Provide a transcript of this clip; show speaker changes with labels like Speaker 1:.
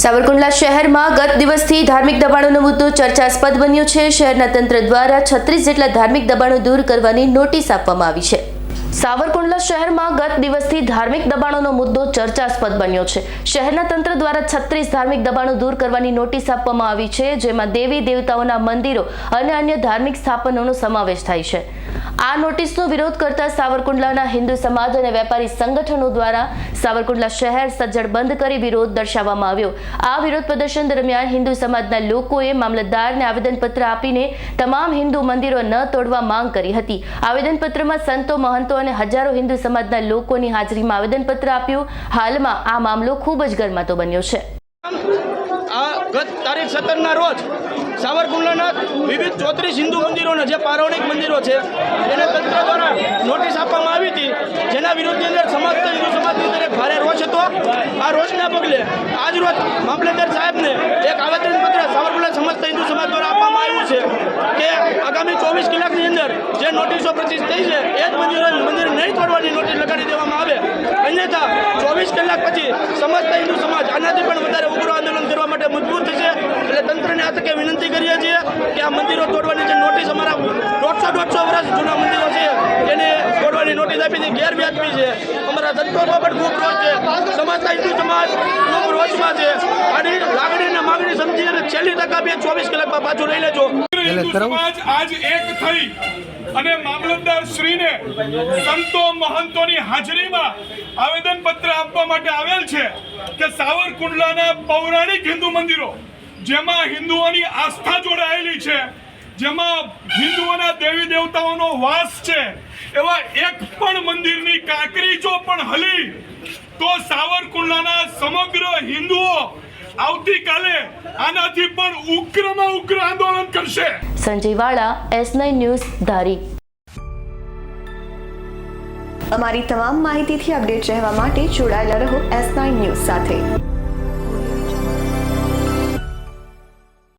Speaker 1: સાવરકુંડલા શહેરમાં ગત દિવસથી ધાર્મિક દબાણોનો મુદ્દો ચર્ચાસ્પદ બન્યો છે. શહેરના તંત્ર દ્વારા છત્રીસ જેટલા ધાર્મિક દબાણો દૂર કરવાની નોટિસ આપવામાં આવી છે. સાવરકુંડલા શહેરમાં ગત દિવસથી ધાર્મિક દબાણોનો મુદ્દો ચર્ચાસ્પદ બન્યો છે. શહેરના તંત્ર દ્વારા છત્રીસ ધાર્મિક દબાણો દૂર કરવાની નોટિસ આપવામાં આવી છે, જેમાં દેવી દેવતાઓના મંદિરો અને અન્ય ધાર્મિક સ્થાપનોનો સમાવેશ થાય છે. આ નોટિસનો વિરોધ કરતા સાવરકુંડલાના હિન્દુ સમાજ અને વેપારી સંગઠનો દ્વારા સાવરકુંડલા શહેર સજ્જડ બંધ કરી વિરોધ દર્શાવવામાં આવ્યો. આ વિરોધ પ્રદર્શન દરમિયાન હિન્દુ સમાજના લોકોએ મામલતદારને આવેદનપત્ર આપીને તમામ હિન્દુ મંદિરો ન તોડવા માંગ કરી હતી. આવેદનપત્રમાં સંતો, મહંતો અને હજારો હિન્દુ સમાજના લોકોની હાજરીમાં આવેદનપત્ર આપ્યું. હાલમાં આ મામલો ખૂબ જ ગરમાતો બન્યો છે.
Speaker 2: ગત તારીખ સત્તરના રોજ સાવરકુંડલાના વિવિધ ચોત્રીસ હિન્દુ મંદિરોના જે પૌરાણિક મંદિરો છે, એને તંત્ર દ્વારા નોટિસ આપવામાં આવી હતી, જેના વિરોધની અંદર સમસ્ત હિન્દુ સમાજની અંદર એક ભારે રોષ હતો. આ રોષના પગલે આજ રોજ મામલતદાર સાહેબને એક આવેદનપત્ર સાવરકુંડલા સમસ્ત હિન્દુ સમાજ દ્વારા આપવામાં આવ્યું છે કે આગામી ચોવીસ કલાકની અંદર જે નોટિસો પ્રતિષ્ઠ થઈ છે, એ જ મંદિરો મંદિર નહીં તોડવાની નોટિસ લગાડી દેવામાં આવે. અન્યથા ચોવીસ કલાક પછી સમસ્ત હિન્દુ સમાજ આનાથી પણ વધારે ઉગ્ર આંદોલન કરવા માટે મજબૂર થશે એટલે તકે વિનંતી કરીએ છીએ કે આ મંદિરો તોડવાની જે નોટિસ અમારા દોઢસો દોઢસો વર્ષ જૂના મંદિરો છે એને તોડવાની નોટિસ આપી હતી ગેરવ્યાજબી છે. અમારા સંતોમાં પણ ખૂબ રોજ છે. સમાજના હિન્દુ સમાજ ખૂબ રોજમાં છે. અને લાગણી અને માગણી સમજી અને છેલ્લી તક આપીએ ચોવીસ કલાકમાં પાછું લઈ લેજો.
Speaker 3: હિન્દુ સમાજ આજ એક થઈ અને મામલતદાર શ્રીને સંતો મહંતોની હાજરીમાં આવેદન પત્ર આપવા માટે આવેલ છે કે સાવરકુંડલાના પૌરાણિક હિન્દુ મંદિરો જેમાં હિન્દુઓની આસ્થા જોડાયેલી છે જેમાં હિન્દુઓના દેવી દેવતાઓનો વાસ છે એવા એક પણ મંદિરની કાંકરી જો પણ હલી તો સાવરકુંડલાના સમગ્ર હિન્દુઓ આવતીકાલે આનાથી પણ ઉગ્રમાં ઉગ્ર આંદોલન કરશે.
Speaker 1: સંજય વાળા એસ નાઇન ન્યૂઝ ધારી.
Speaker 4: અમારી તમામ માહિતીથી અપડેટ રહેવા માટે જોડાયેલા રહો એસ નાઇન ન્યૂઝ સાથે.